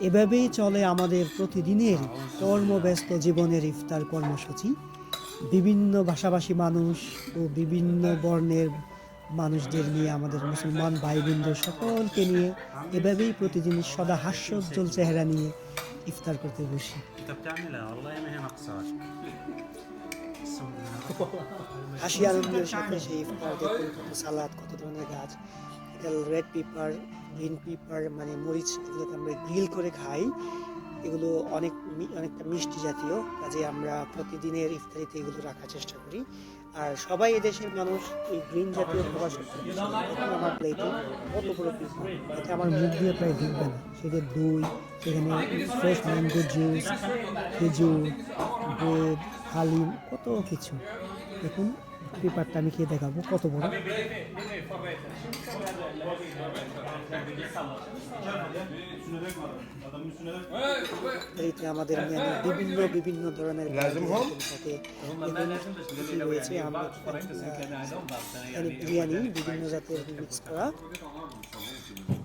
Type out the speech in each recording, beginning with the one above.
এভাবেই চলে আমাদের প্রতিদিনের কর্মব্যস্ত জীবনের ইফতার কর্মসূচি। বিভিন্ন ভাষাভাষী মানুষ ও বিভিন্ন বর্ণের মানুষদের নিয়ে আমাদের মুসলমান ভাই বোনদের সকলকে নিয়ে এভাবেই প্রতিদিন সদা হাস্যোজ্জ্বল চেহারা নিয়ে ইফতার করতে বসি। হাসি আনন্দের সাথে সেই ইফতার সালাদ কত ধরনের গাছ রেড পেপার গ্রিন পেপার মানে মরিচ এগুলোকে আমরা গ্রিল করে খাই। এগুলো অনেক অনেকটা মিষ্টি জাতীয়, কাজে আমরা প্রতিদিনের ইফতারিতে এগুলো রাখার চেষ্টা করি। আর সবাই এদেশের মানুষ এই গ্রিন জাতীয় খাবার আমার প্লেটে কত বড় পিস এটা আমার মুখ দিয়ে প্রায় ঢুকবে না সেটা দই, সেখানে ফ্রেশ ম্যাঙ্গো জুস খেজুর ব্রেড হালিম, কত কিছু। দেখুন পেপারটা আমি খেয়ে দেখাবো কত বড়। এইতে আমাদের মেনু বিভিন্ন বিভিন্ন ধরনের থাকে এখানে কি রয়েছে আমরা এখানে বিরিয়ানি বিভিন্ন জাতের মিক্স করা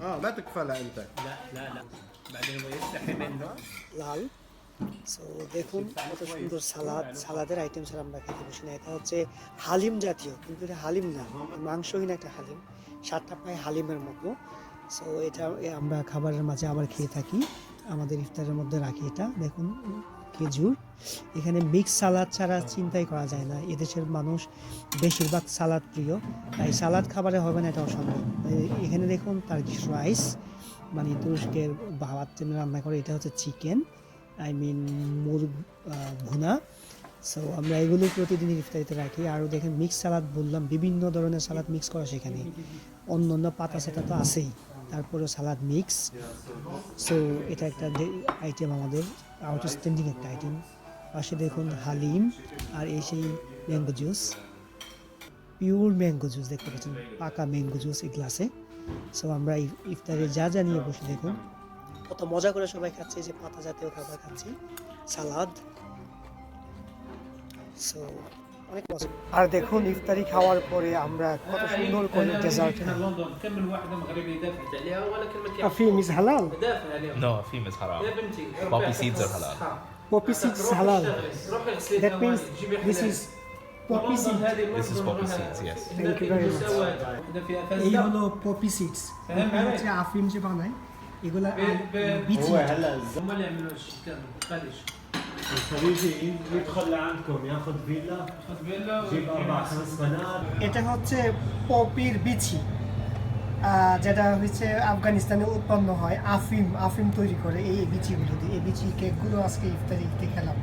اه لا تكفلها انت لا لا لا بعدين هو يستحي منه লাল সো দেখুন, কত সুন্দর সালাদ, সালাদের আইটেম ছাড়া আমরা খেতে বসি না। এটা হচ্ছে হালিম জাতীয়, কিন্তু এটা হালিম না, মাংসহীন একটা হালিম। সাতটা প্রায় হালিমের মতো। সো এটা আমরা খাবারের মাঝে আবার খেয়ে থাকি। আমাদের ইফতারের মধ্যে রাখি এটা। দেখুন, খেজুর। এখানে মিক্স সালাদ ছাড়া চিন্তাই করা যায় না। এদেশের মানুষ বেশিরভাগ সালাদ প্রিয়। তাই সালাদ খাবারে হবে না, এটা অসম্ভব। এখানে দেখুন টার্কিশ রাইস মানে তুরস্কের যেন রান্না করে, এটা হচ্ছে চিকেন আই মিন আহ, ভুনা। সো আমরা এগুলো প্রতিদিন ইফতারিতে রাখি। আর দেখেন মিক্স সালাদ বললাম বিভিন্ন ধরনের সালাদ মিক্স করা সেখানে। অন্য অন্য পাতা সাতা তো আছেই। তারপরে সালাদ মিক্স সো এটা একটা আইটেম আমাদের আউটস্ট্যান্ডিং একটা আইটেম পাশে দেখুন হালিম আর এই সেই mango juice pure mango juice দেখতে পাচ্ছেন পাকা ম্যাঙ্গো জুস এই গ্লাসে সো আমরা ইফ- ইফতারে যা যা নিয়ে বসে দেখুন। কত মজা করে সবাই খাচ্ছে এই যে পাতা জাতীয় খাবার খাচ্ছি সালাদ সো অনেক মজা আর দেখুন ইফতারি খাওয়ার পরে আমরা কত সুন্দর করে ডেজার্ট لندن كمل واحده مغربي دافع عليها ولا كلمه আফিম ইজ হালাল دافع عليها No, Afim is haram. يا بنتي Poppy seeds are halal. Poppy seeds হালাল روحي اغسلي that means ثواني جيبي this is poppy seed This is poppy seeds, yes. Thank you very much. اذا فيها এই فزه হলো পপি সিডস فهمت علي؟ হচ্ছে আফিম যে বানায় এগুলা ب- ب- বিচি هم اللي يعملوا الشيء كامل بلاش الخليجي يدخل لعندكم ياخذ فيلا خذ فيلا يجيب اربع خمس بنات এটা হচ্ছে পপির বিচি আহ, যেটা হচ্ছে আফগানিস্তানে উৎপন্ন হয় আফিম আফিম তৈরি করে এই বিচিগুলো দিয়ে এই বিচি কেকগুলো আজকে ইফতারিতে খেলাম